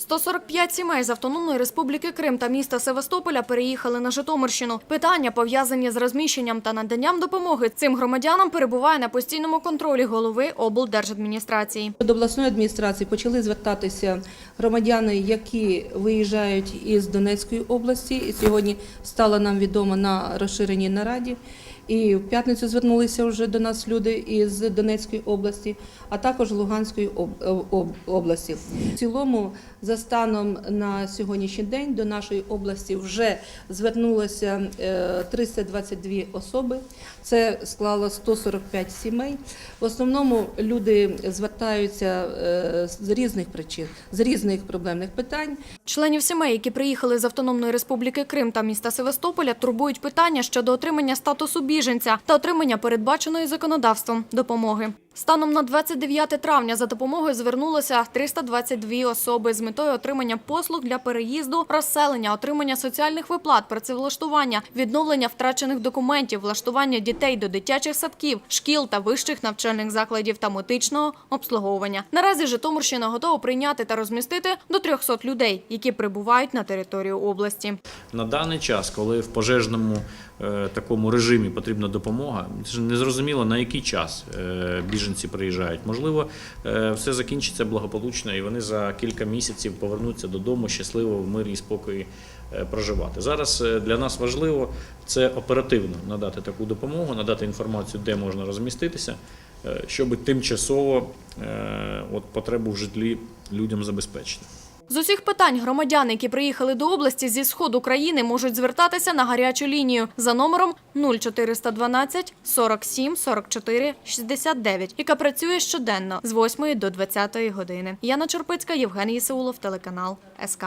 145 сімей з Автономної Республіки Крим та міста Севастополя переїхали на Житомирщину. Питання, пов'язані з розміщенням та наданням допомоги цим громадянам, перебуває на постійному контролі голови облдержадміністрації. До обласної адміністрації почали звертатися громадяни, які виїжджають із Донецької області. І сьогодні стало нам відомо на розширеній нараді. І в п'ятницю звернулися вже до нас люди із Донецької області, а також Луганської об- об- області. В цілому, за станом на сьогоднішній день до нашої області вже звернулося е, 322 особи. Це склало 145 сімей. В основному люди звертаються е, з різних причин, з різних проблемних питань. Членів сімей, які приїхали з Автономної Республіки Крим та міста Севастополя, турбують питання щодо отримання статусу біженця та отримання передбаченої законодавством допомоги. Станом на 29 травня за допомогою звернулося 322 особи з метою отримання послуг для переїзду, розселення, отримання соціальних виплат, працевлаштування, відновлення втрачених документів, влаштування дітей до дитячих садків, шкіл та вищих навчальних закладів та медичного обслуговування. Наразі Житомирщина готова прийняти та розмістити до 300 людей, які прибувають на територію області. На даний час, коли в пожежному е, такому режимі потрібна допомога, це ж незрозуміло на який час е, біженці приїжджають. Можливо, е, все закінчиться благополучно, і вони за кілька місяців повернуться додому щасливо в мирі і спокої е, проживати. Зараз для нас важливо це оперативно надати таку допомогу, надати інформацію, де можна розміститися, щоб тимчасово от потребу в житлі людям забезпечити. З усіх питань громадяни, які приїхали до області зі сходу країни, можуть звертатися на гарячу лінію за номером 0412 47 44 69, яка працює щоденно з 8 до 20 години. Яна Чорпицька, Євген Єсеулов, телеканал СК.